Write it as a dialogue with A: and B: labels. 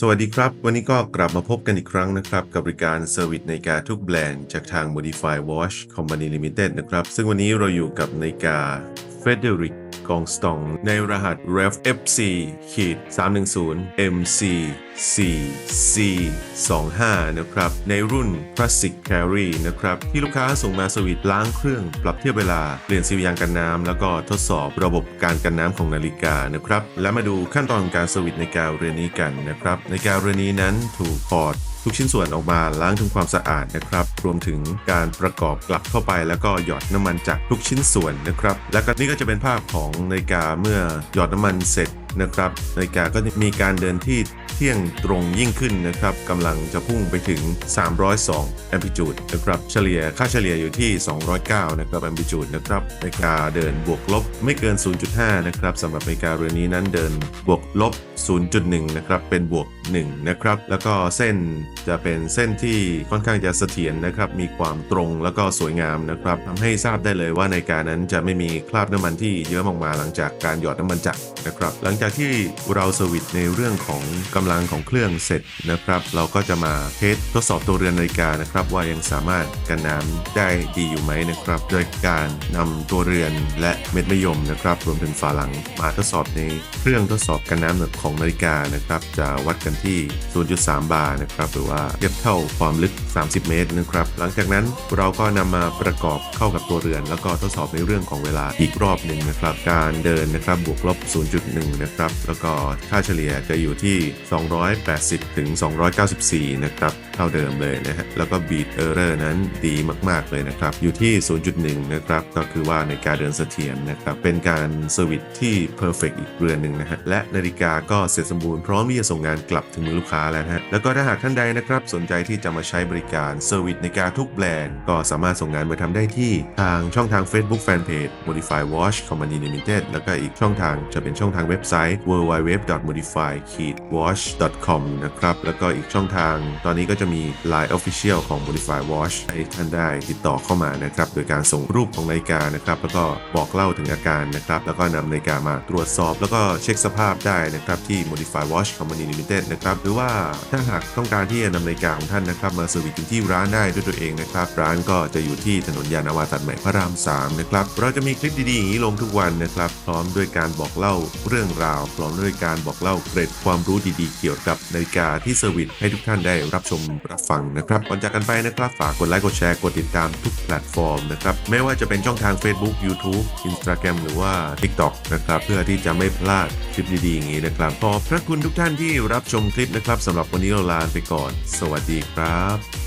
A: สวัสดีครับ วันนี้ก็กลับมาพบกันอีกครั้งนะครับ กับบริการเซอร์วิสนาฬิกาทุกแบรนด์จากทาง Modify Watch Company Limited นะครับ ซึ่งวันนี้เราอยู่กับนาฬิกา Frederick กองสตอง ในรหัส Ref FC ขีด310 MC C C 25นะครับ ในรุ่น Classic Carry นะครับ ที่ลูกค้าส่งมาสวิตช์ล้างเครื่อง ปรับเทียบเวลา เปลี่ยนซีลยางกันน้ำ แล้วก็ทดสอบระบบการกันน้ำของนาฬิกานะครับ และมาดูขั้นตอนการสวิตช์นาฬิกาเรือนนี้กันนะครับ ในาฬิกาเรือนนี้นั้นถูกถอด ทุกชิ้นส่วนออกมาล้างทำความสะอาดนะครับ รวมถึงการประกอบกลับเข้าไป แล้วก็หยอดน้ำมันจากทุกชิ้นส่วนนะครับ และก็นี่ก็จะเป็นภาพของนาฬิกาเมื่อหยอดน้ำมันเสร็จนะครับนาฬิกาก็มีการเดินที่เที่ยงตรงยิ่งขึ้นนะครับกำลังจะพุ่งไปถึง 302 amplitude นะครับเฉลี่ยค่าเฉลี่ยอยู่ที่ 209 นะครับ amplitude นะครับนาฬิกาเดินบวกลบไม่เกิน 0.5 นะครับสำหรับนาฬิกาเรือนนี้นั้นเดินบวกลบ0.1 นะครับ เป็นบวก 1 นะครับ แล้วก็เส้นจะเป็นเส้นที่ค่อนข้างจะเสถียรนะครับ มีความตรงแล้วก็สวยงามนะครับทำให้ทราบได้เลยว่าในการนั้นจะไม่มีคราบน้ำมันที่เยอะออกมาหลังจากการหยอดน้ำมันจักรนะครับ หลังจากที่เราสวิตในเรื่องของกำลังของเครื่องเสร็จนะครับ เราก็จะมาเทสทดสอบตัวเรือนนาฬิกานะครับ ว่ายังสามารถกันน้ำได้ดีอยู่ไหมนะครับ โดยการนำตัวเรือนและเม็ดมะยมนะครับ รวมถึงฝาหลังมาทดสอบในเครื่องทดสอบกันน้ำแบบของนาฬิกานะครับจะวัดกันที่ 0.3 บาร์นะครับหรือว่าเทียบเท่าความลึก 30 เมตรนะครับหลังจากนั้นเราก็นำมาประกอบเข้ากับตัวเรือน แล้วก็ทดสอบในเรื่องของเวลาอีกรอบหนึ่งนะครับการเดินนะครับบวกลบ 0.1 นะครับแล้วก็ค่าเฉลี่ยจะอยู่ที่ 280 ถึง 294 นะครับเท่าเดิมเลยนะฮะแล้วก็ beat error นั้นดีมาก ๆ เลยนะครับ อยู่ที่ 0.1 นะครับ ก็คือว่าในการเดินเสถียรนะครับ เป็นการเซอร์วิสที่ perfect อีกเรือนหนึ่งนะฮะ และนาฬิกาก็็เสร็จสมบูรณ์พร้อมที่จะส่งงานกลับถึงมือลูกค้าแล้วฮะแล้วก็ถ้าหากท่านใดนะครับสนใจที่จะมาใช้บริการเซอร์วิสนาฬิกาทุกแบรนด์ก็สามารถส่งงานมาทำได้ที่ทางช่องทาง Facebook Fanpage Modify Watch Company Limited แล้วก็อีกช่องทางจะเป็นช่องทางเว็บไซต์ www.modify-watch.com นะครับแล้วก็อีกช่องทางตอนนี้ก็จะมี Line Official ของ Modify Watch ให้ท่านได้ติดต่อเข้ามานะครับโดยการส่งรูปของนาฬิกานะครับแล้วก็บอกเล่าถึงอาการนะครับแล้วก็นำนาฬิกามาตรวจสอบ แล้วก็เช็คสภาพได้นะครับที่ Modify Watch Company Limited นะครับหรือว่าถ้าหากต้องการที่จะนำนาฬิกาของท่านนะครับมาเซอร์วิสถึงที่ร้านได้ด้วยตัวเองนะครับร้านก็จะอยู่ที่ถนนยานนาวาตัดใหม่พระราม3นะครับเราจะมีคลิปดีๆอย่างนี้ลงทุกวันนะครับพร้อมด้วยการบอกเล่าเรื่องราว พร้อมด้วยการบอกเล่าเกร็ดความรู้ดีๆ เกี่ยวกับนาฬิกาที่เซอร์วิสให้ทุกท่านได้รับชมรับฟังนะครับก่อนจากกันไปนะครับฝากกดไลค์กดแชร์กดติดตามทุกแพลตฟอร์มนะครับไม่ว่าจะเป็นช่องทาง Facebook YouTube Instagram หรือว่า TikTok นะครับเพื่อที่จะไม่พลาดคลิปดีๆอย่างนี้นะครับขอบพระคุณทุกท่านที่รับชมคลิปนะครับสำหรับวันนี้เราลาไปก่อน สวัสดีครับ